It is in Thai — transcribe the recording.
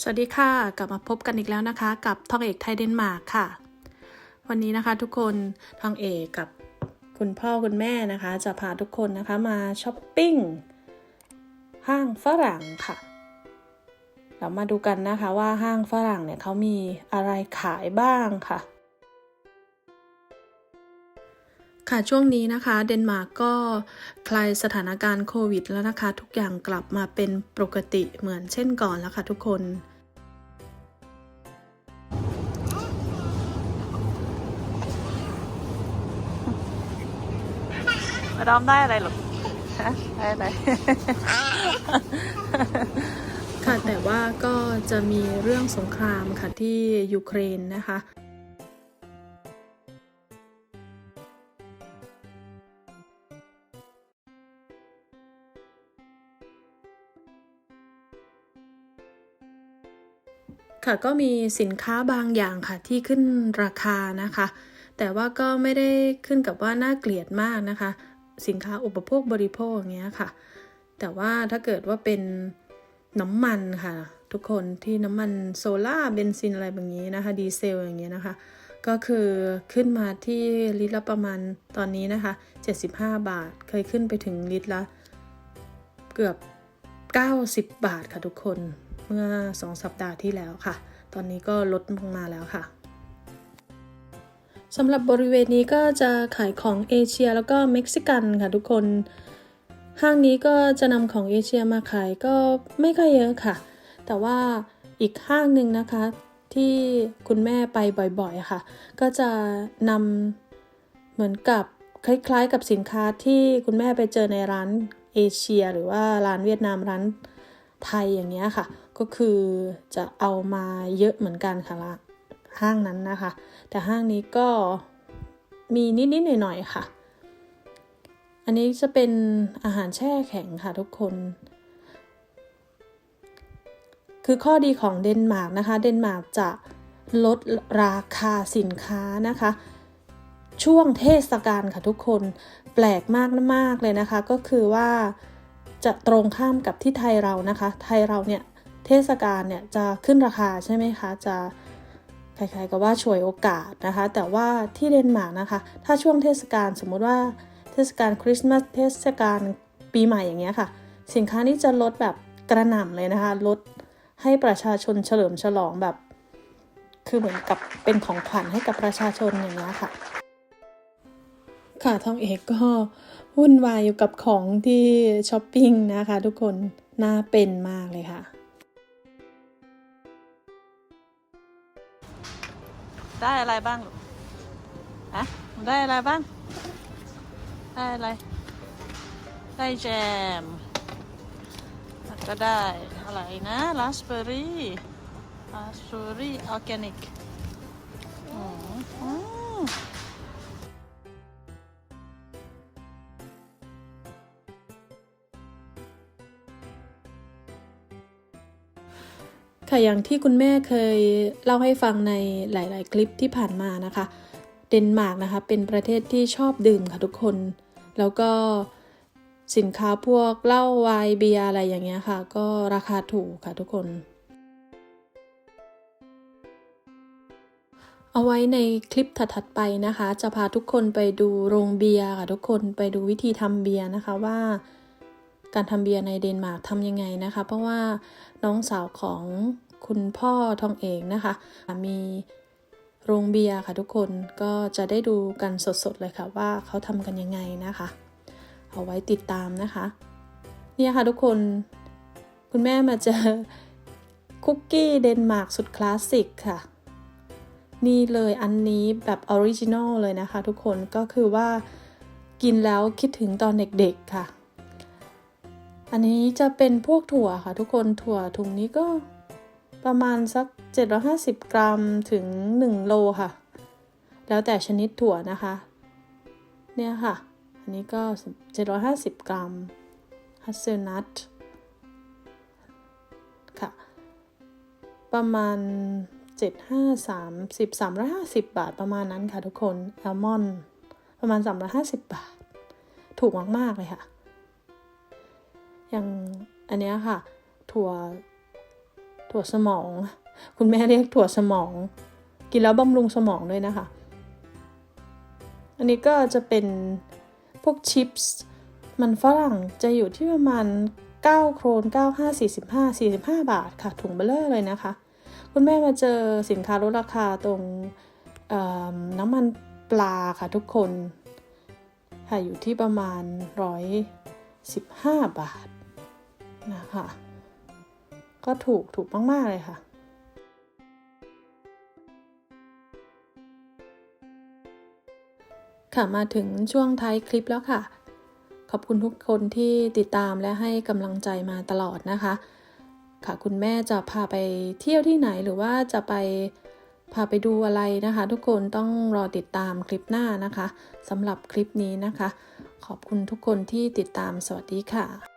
สวัสดีค่ะ กลับมาพบกันอีกแล้วนะคะ กับทองเอกไทยเดนมาร์กค่ะ วันนี้นะคะทุกคนทองเอกกับคุณพ่อคุณแม่นะคะ จะพาทุกคนนะคะมาช้อปปิ้งห้างฝรั่งค่ะเรามาดูกันนะคะว่าห้างฝรั่งเนี่ยเขามีอะไรขายบ้างค่ะ ค่ะช่วงนี้นะคะเดนมาร์กก็คลายสถานการณ์โควิดแล้วนะคะ ทุกอย่างกลับมาเป็นปกติเหมือนเช่นก่อนแล้วค่ะทุกคน มาดอมได้อะไรหรอฮะได้อะไร ค่ะแต่ว่าก็จะมีเรื่องสงครามค่ะที่ยูเครนนะคะค่ะก็มีสินค้าบางอย่างค่ะที่ขึ้นราคานะคะ แต่ว่าก็ไม่ได้ขึ้นกับว่าน่าเกลียดมากนะคะ สินค้าอุปโภคบริโภคอย่างเงี้ยค่ะ แต่ว่าถ้าเกิดว่าเป็นน้ำมันค่ะ ทุกคนที่น้ำมันโซล่าเบนซินอะไรแบบนี้นะคะ ดีเซลอย่างเงี้ยนะคะ ก็คือขึ้นมาที่ลิตรละประมาณตอนนี้นะคะ 75 บาท เคยขึ้นไปถึงลิตรละ เกือบ 90 บาทค่ะทุกคนเมื่อ 2 สัปดาห์ที่แล้วค่ะ ตอนนี้ก็ลดลงมาแล้วค่ะ สำหรับบริเวณนี้ก็จะขายของเอเชียแล้วก็เม็กซิกันค่ะทุกคน ห้างนี้ก็จะนำของเอเชียมาขายก็ไม่ค่อยเยอะค่ะ แต่ว่าอีกห้างหนึ่งนะคะที่คุณแม่ไปบ่อยๆค่ะ ก็จะนำเหมือนกับคล้ายๆ กับสินค้าที่คุณแม่ไปเจอในร้านเอเชีย หรือว่าร้านเวียดนามร้านไทยอย่างเงี้ยค่ะ ก็คือจะเอามาเยอะเหมือนกันค่ะละ ห้างนั้นนะคะ แต่ห้างนี้ก็มีนิด ๆ หน่อย ๆ ค่ะ อันนี้จะเป็นอาหารแช่แข็งค่ะทุกคน คือข้อดีของเดนมาร์กนะคะ เดนมาร์กจะลดราคาสินค้านะคะ ช่วงเทศกาลค่ะทุกคนแปลกมากมากเลยนะคะ ก็คือว่าจะตรงข้ามกับที่ไทยเรานะคะ ไทยเราเนี่ยเทศกาลเนี่ยจะขึ้นราคาใช่ไหมคะ จะ คล้ายๆกับว่าฉวยโอกาสนะคะ แต่ว่าที่เดนมาร์กนะคะ ถ้าช่วงเทศกาลสมมุติว่าเทศกาลคริสต์มาสเทศกาลปีใหม่อย่างเงี้ยค่ะ สินค้านี้จะลดแบบกระหน่ำเลยนะคะ ลดให้ประชาชนเฉลิมฉลองแบบ คือเหมือนกับเป็นของขวัญให้กับประชาชนอย่างเงี้ยค่ะ ค่ะทองเอกก็วุ่นวายอยู่กับของที่ช้อปปิ้งนะคะ ทุกคนน่าเป็นมากเลยค่ะ ได้อะไรบ้างลูกอะได้อะไรบ้าง ได้อะไร ได้แจมแล้วก็ได้อะไรนะราสเบอร์รี่ราสเบอร์รี่ออร์แกนิกอืม ค่ะอย่างที่คุณแม่เคยเล่าให้ฟังในหลาย ๆ คลิปที่ผ่านมานะคะ เดนมาร์กนะคะเป็นประเทศที่ชอบดื่มค่ะทุกคน แล้วก็สินค้าพวกเหล้าไวน์เบียร์อะไรอย่างเงี้ยค่ะ ก็ราคาถูกค่ะทุกคน เอาไว้ในคลิปถัด ๆ ไปนะคะ จะพาทุกคนไปดูโรงเบียร์ค่ะทุกคนไปดูวิธีทำเบียร์นะคะว่า การทำเบียร์ในเดนมาร์กทำยังไงนะคะ เพราะว่าน้องสาวของคุณพ่อทองเอกนะคะ มีโรงเบียร์ค่ะทุกคนก็จะได้ดูกันสดๆเลยค่ะว่าเขาทำกันยังไงนะคะ เอาไว้ติดตามนะคะ เนี่ยค่ะทุกคนคุณแม่มาเจอคุกกี้เดนมาร์กสุดคลาสสิกค่ะ นี่เลยอันนี้แบบออริจินอลเลยนะคะทุกคนก็คือว่ากินแล้วคิดถึงตอนเด็กๆค่ะ อันนี้จะเป็นพวกถั่วค่ะทุกคนถั่วถุงนี้ก็ประมาณสัก 750 กรัมถึง 1 โลค่ะ แล้วแต่ชนิดถั่วนะคะ เนี่ยค่ะ อันนี้ก็ 750 กรัมฮัสเซลนัทค่ะ ประมาณ 75 30 350 บาทประมาณนั้นค่ะทุกคนแอลมอนประมาณ 350 บาท ถูกมาก ๆ เลยค่ะ อย่างอันเนี้ยค่ะ ถั่วถั่วสมอง คุณแม่เรียกถั่วสมอง กินแล้วบำรุงสมองด้วยนะคะ อันนี้ก็จะเป็นพวกชิปส์มันฝรั่งจะอยู่ที่ประมาณ 9 โครน 95 45 45 บาทค่ะ ถุงเบลเลอร์เลยนะคะ คุณแม่มาเจอสินค้าลดราคาตรงน้ำมันปลาค่ะทุกคน ค่ะอยู่ที่ประมาณ 115 บาท นะคะ ก็ถูกถูกมากๆเลยค่ะค่ะมาถึงช่วงท้ายคลิปแล้วค่ะ ขอบคุณทุกคนที่ติดตามและให้กำลังใจมาตลอดนะคะ ค่ะคุณแม่จะพาไปเที่ยวที่ไหนหรือว่าจะไปพาไปดูอะไรนะคะ ทุกคนต้องรอติดตามคลิปหน้านะคะสำหรับคลิปนี้นะคะ ขอบคุณทุกคนที่ติดตามสวัสดีค่ะ